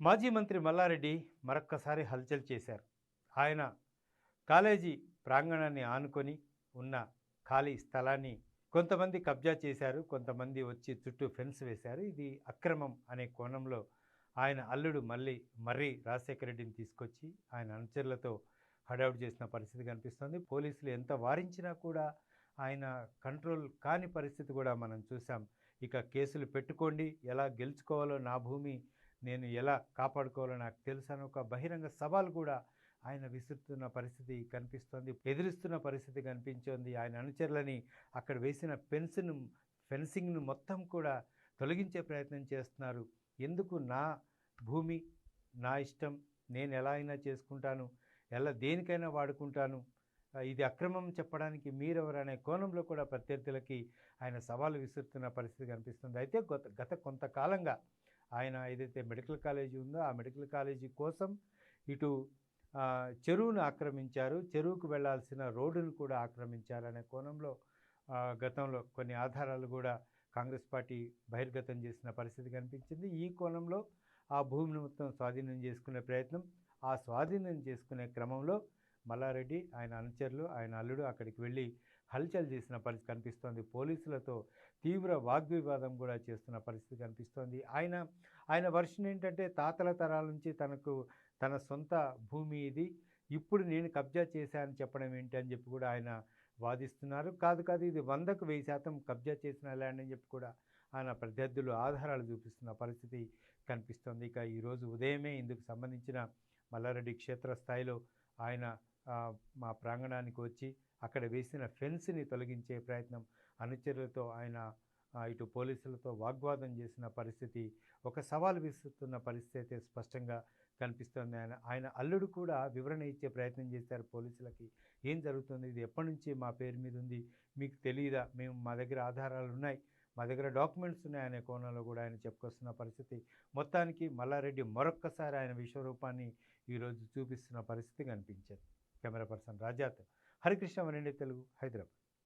మాజీ మంత్రి మల్లారెడ్డి మరొక్కసారి హల్చల్ చేశారు. ఆయన కాలేజీ ప్రాంగణాన్ని ఆనుకొని ఉన్న ఖాళీ స్థలాన్ని కొంతమంది కబ్జా చేశారు కొంతమంది వచ్చి చుట్టూ ఫెన్స్ వేశారు. ఇది అక్రమం అనే కోణంలో ఆయన అల్లుడు మళ్ళీ మర్రి రాజశేఖర రెడ్డిని తీసుకొచ్చి ఆయన అనుచరులతో హడావుడు చేసిన పరిస్థితి కనిపిస్తుంది. పోలీసులు ఎంత వారించినా కూడా ఆయన కంట్రోల్ కాని పరిస్థితి కూడా మనం చూసాం ఇక కేసులు పెట్టుకోండి ఎలా గెలుచుకోవాలో నా భూమి నేను ఎలా కాపాడుకోవాలో నాకు తెలుసు అని ఒక బహిరంగ సవాల్ కూడా ఆయన విసురుతున్న పరిస్థితి కనిపిస్తోంది. ఎదిరిస్తున్న పరిస్థితి కనిపించింది. ఆయన అనుచరులని అక్కడ వేసిన పెన్స్ను ఫెన్సింగ్ను మొత్తం కూడా తొలగించే ప్రయత్నం చేస్తున్నారు. ఎందుకు నా భూమి నా ఇష్టం నేను ఎలా అయినా చేసుకుంటాను ఎలా దేనికైనా వాడుకుంటాను ఇది అక్రమం చెప్పడానికి మీరెవరనే కోణంలో కూడా ప్రత్యర్థులకి ఆయన సవాలు విసురుతున్న పరిస్థితి కనిపిస్తుంది. అయితే గత గత కొంతకాలంగా ఆయన ఏదైతే మెడికల్ కాలేజీ ఉందో ఆ మెడికల్ కాలేజీ కోసం ఇటు చెరువును ఆక్రమించారు. చెరువుకు వెళ్ళాల్సిన రోడ్డును కూడా ఆక్రమించారనే కోణంలో గతంలో కొన్ని ఆధారాలు కూడా కాంగ్రెస్ పార్టీ బహిర్గతం చేసిన పరిస్థితి కనిపించింది. ఈ కోణంలో ఆ భూమిని మొత్తం స్వాధీనం చేసుకునే ప్రయత్నం ఆ స్వాధీనం చేసుకునే క్రమంలో మల్లారెడ్డి ఆయన అనుచరులు ఆయన అల్లుడు అక్కడికి వెళ్ళి హల్చల్ చేసిన పరిస్థితి కనిపిస్తోంది. పోలీసులతో తీవ్ర వాగ్వివాదం కూడా చేస్తున్న పరిస్థితి కనిపిస్తోంది. ఆయన ఆయన వర్షన్ ఏంటంటే తాతల తరాల నుంచి తనకు తన సొంత భూమి ఇది. ఇప్పుడు నేను కబ్జా చేశానని చెప్పడం ఏంటి అని చెప్పి కూడా ఆయన వాదిస్తున్నారు. కాదు కాదు ఇది వందకు వెయ్యి శాతం కబ్జా చేసిన ల్యాండ్ అని చెప్పి కూడా ఆయన ప్రత్యర్థులు ఆధారాలు చూపిస్తున్న పరిస్థితి కనిపిస్తోంది. ఇక ఈరోజు ఉదయమే ఇందుకు సంబంధించిన మల్లారెడ్డి క్షేత్రస్థాయిలో ఆయన మా ప్రాంగణానికి వచ్చి అక్కడ వేసిన ఫెన్స్ని తొలగించే ప్రయత్నం అనుచరులతో ఆయన ఇటు పోలీసులతో వాగ్వాదం చేసిన పరిస్థితి ఒక సవాల్ విసురుతున్న పరిస్థితి అయితే స్పష్టంగా కనిపిస్తోంది. ఆయన ఆయన అల్లుడు కూడా వివరణ ఇచ్చే ప్రయత్నం చేశారు పోలీసులకి. ఏం జరుగుతుంది? ఇది ఎప్పటి నుంచి మా పేరు మీద ఉంది? మీకు తెలియదా మేము మా దగ్గర ఆధారాలు ఉన్నాయి. మా దగ్గర డాక్యుమెంట్స్ ఉన్నాయి అనే కోణంలో కూడా ఆయన చెప్పుకొస్తున్న పరిస్థితి. మొత్తానికి మల్లారెడ్డి మరొక్కసారి ఆయన విశ్వరూపాన్ని ఈరోజు చూపిస్తున్న పరిస్థితి కనిపించింది. Camera person Rajath. హరికృష్ణ వనండి తెలుగు హైదరాబాద్.